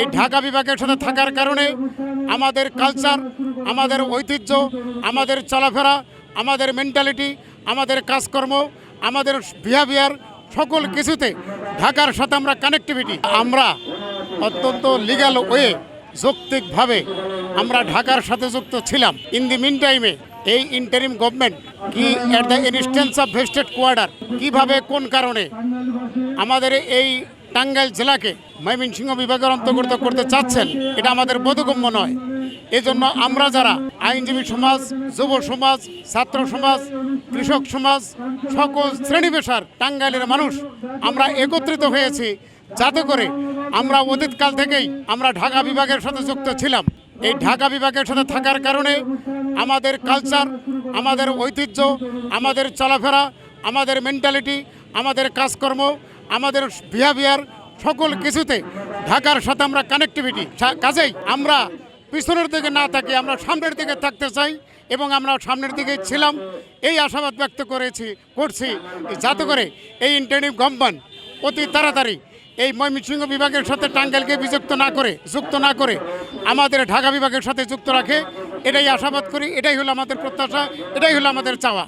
এই ঢাকা বিভাগের সাথে থাকার কারণে আমাদের কালচার আমাদের ঐতিহ্য, আমাদের চলাফেরা, আমাদের মেন্টালিটি আমাদের কাজকর্ম, আমাদের বিহেভিয়ার সকল কিছুতে ঢাকার সাথে আমরা কানেক্টিভিটি আমরা অত্যন্ত লিগ্যাল ওয়ে যৌক্তিকভাবে আমরা ঢাকার সাথে যুক্ত ছিলাম। ইন দি মিন টাইমে এই ইন্টারিম গভর্নমেন্ট কি at the instance of vested quarter কীভাবে, কোন কারণে? আমাদের এই টাঙ্গাইল জেলাকে ময়মনসিংহ বিভাগের অন্তর্গত করতে চাচ্ছেন, এটা আমাদের বোধগম্য নয়। এজন্য আমরা যারা আইনজীবী সমাজ, যুব সমাজ, ছাত্র সমাজ, কৃষক সমাজ, সকল শ্রেণি পেশার টাঙ্গাইলের মানুষ, আমরা একত্রিত হয়েছি যাতে করে আমরা অতীতকাল থেকেই আমরা ঢাকা বিভাগের সাথে যুক্ত ছিলাম। এই ঢাকা বিভাগের সাথে থাকার কারণে আমাদের কালচার আমাদের ঐতিহ্য, আমাদের চলাফেরা, আমাদের মেন্টালিটি আমাদের কাজকর্ম আমাদের বিহেভিয়ার সকল কিছুতে ঢাকার সাথে আমরা কানেক্টিভিটি কাজেই আমরা পিছনের দিকে না থাকি, আমরা সামনের দিকে থাকতে চাই এবং আমরা সামনের দিকে ছিলাম। এই আশাবাদ ব্যক্ত করেছি, করছি। যাতে করে এই ইন্টারনেট গভর্নমেন্ট অতি তাড়াতাড়ি এই ময়মনসিংহ বিভাগের সাথে টাঙ্গাইলকে বিযুক্ত না করে, যুক্ত না করে আমাদের ঢাকা বিভাগের সাথে যুক্ত রাখে। এটাই আশাবাদ করি, এটাই হলো আমাদের প্রত্যাশা, এটাই হলো আমাদের চাওয়া।